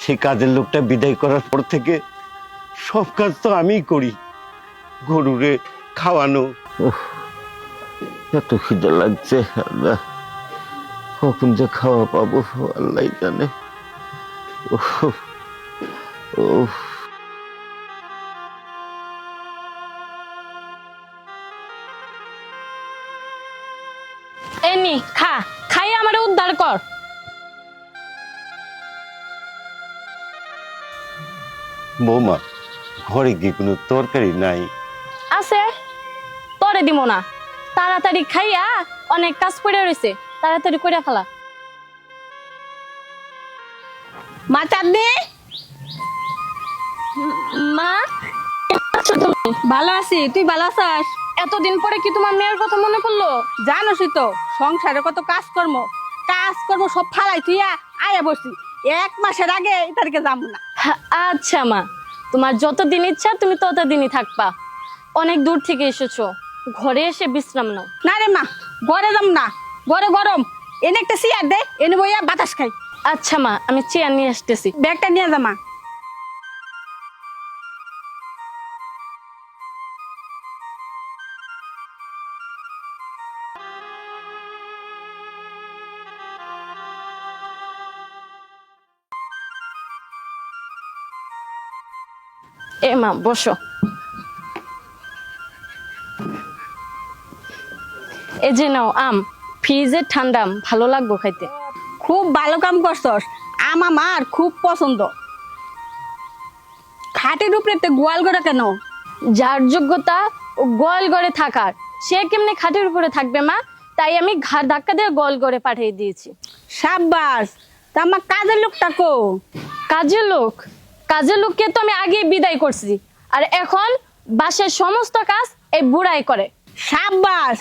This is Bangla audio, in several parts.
সেই কাজের লোকটা বিদায় করার পর থেকে সব কাজ তো আমিই করি। গরুরে খাওয়ানো। এত খিদে লাগছে। আল্লাহ কখন যে খাওয়া পাবো আল্লাহ জানে। এনি খা খাই আমার উদ্ধার কর। বৌমা, ঘরে কি কোনো তরকারি নাই? আছে। তরে দিব না। তাড়াতাড়ি খাইয়া অনেক কাজ পড়ে রয়েছে তাড়াতাড়ি করে ফেলা। মা মা? ভালো আছি। তুই ভালো আছিস? এতদিন পরে কি তোমার মেয়ের কথা মনে পড়ল? জানোসই তো, সংসারে কত কাজকর্ম। কাজকর্ম সব ফালাই তুই আ- আয়া বসি এক মাসের আগে তারিখে যাব না। আচ্ছা মা। তোমার যত দিন ইচ্ছা তুমি তত দিনই থাকবা। অনেক দূর থেকে এসেছ। ঘরে এসে বিশ্রাম নাও। না রে মা ঘরে যাম না। ঘরে গরম। এনে একটা চেয়ার দে এনে বইয়া বাতাস খাই। আচ্ছা মা আমি চেয়ার নিয়ে আসতেছি। ব্যাগটা নিয়ে যা মা। এ মা বসো। এ যে নাও আম। ঠান্ডা আম, ভালো লাগবো খাইতে। খুব ভালো কাম করছস। আম আমার খুব পছন্দ। খাটের উপরে তে গোয়াল করে কেন? যার যোগ্যতা ও গোয়াল ঘরে থাকার সে কেমনে খাটের উপরে থাকবে মা? তাই আমি ঘাড় ধাক্কা দিয়ে গোয়াল ঘরে পাঠিয়ে দিয়েছি। সাব্বাস তা আমার কাজের লোকটা কো? কাজের লোক? কাজের লোককে তো আমি আগে বিদায় করছি। আর এখন বাসের সমস্ত কাজ এই বুড়াই করে। সাব্বাস!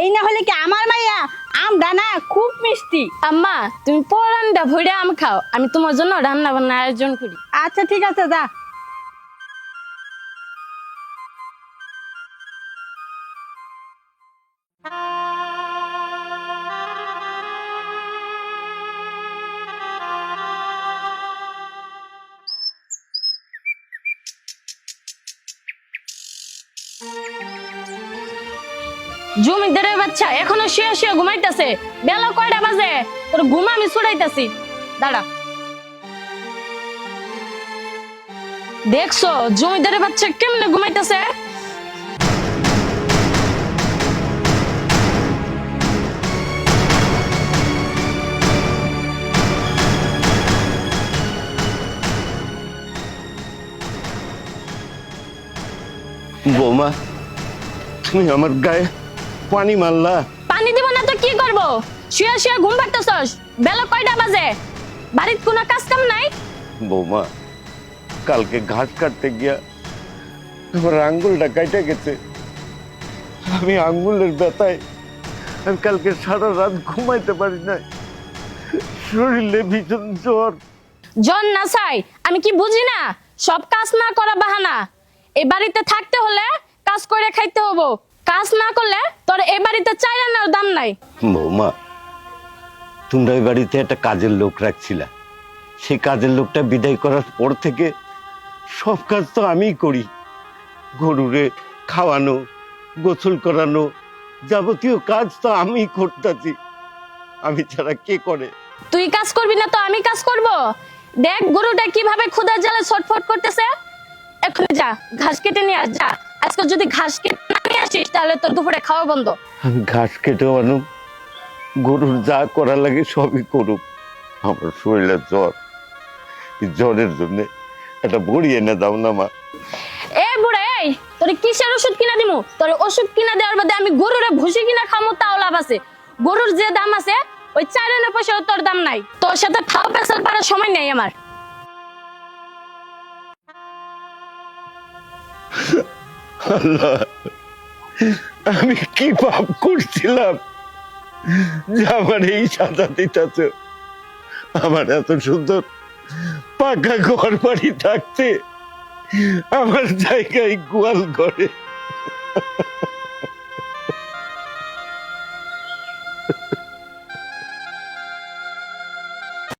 এই না হলে কি আমার মাইয়া আম দানা খুব মিষ্টি? আম্মা তুমি পরান্ডা ভরে আম খাও আমি তোমার জন্য রান্না বান্না আয়োজন করি। আচ্ছা ঠিক আছে যা। জমিদারের বাচ্চা এখনও শুয়ে শুয়ে ঘুমাইতেছে। বেলা কয়টা বাজে? তোর ঘুম আমি ছুড়াইতেছি। দাঁড়া। দেখছ, জমিদারের বাচ্চা কেমনে ঘুমাইতেছে? বৌমা, তুমি আমার গায়ে পানি মারলা। পানি দিব না তো কি করব? শুয়ে শুয়ে ঘুম পাড়তেছস বেলা কয়টা বাজে? বাড়ির কোনো কাজ কাম নাই? বৌমা কালকে ঘাস কাটতে গিয়া আমার আঙ্গুলটা কাইটা গেছে। আমি আঙ্গুলের ব্যথায় আমি কালকে সারা রাত ঘুমাইতে পারি নাই। শরীরে ভীষণ জ্বর। জন না চাই আমি কি বুঝি না? সব কাজ না করা বাহানা। এই বাড়িতে থাকতে হলে কাজ করে খাইতে হব। কাজ না করলে তোর এই বাড়িতে চাই রান্নার দাম নাই। বৌমা তোমরা ওই বাড়িতে একটা কাজের লোক রাখছিলা। সেই কাজের লোকটা বিদায় করার পর থেকে সব কাজ তো আমিই করি। গরুরে খাওয়ানো গোসল করানো যাবতীয় কাজ তো আমিই করতেছি। আমি ছাড়া কে করে? তুই কাজ করবি না তো আমি কাজ করব? দেখ গরুটা কীভাবে ক্ষুদার জালে ছটফট করতেছে। এখন যা ঘাস কেটে নিয়ে আস যা। আজকে যদি ঘাস কেটে আসিস তাহলে তোর দুপুরে খাওয়া বন্ধ। ঘাস কেটেও আনো। গরুর যা করা লাগে সবই করুক। আমার শরীরে জ্বর। জ্বরের জন্য একটা বড়ি এনে দাও না মা। এ বুড়া এই তোর কিসের ওষুধ কিনা দিমু? তোর ওষুধ কিনা দেওয়ার বাদে আমি গরুরে ভুসি কিনা খামো তাও লাভ আছে। গরুর যে দাম আছে ওই চার আনা পয়সা তোর দাম নাই। তোর সাথে ফাও পেশাল পারার সময় নেই আমার। আল্লাহ। আমি কি পাপ করছিলাম? আমার এই সাজা দিতেছ আমার এত সুন্দর পাকা ঘর বাড়ি থাকতে আমার জায়গায় গোয়াল ঘরে।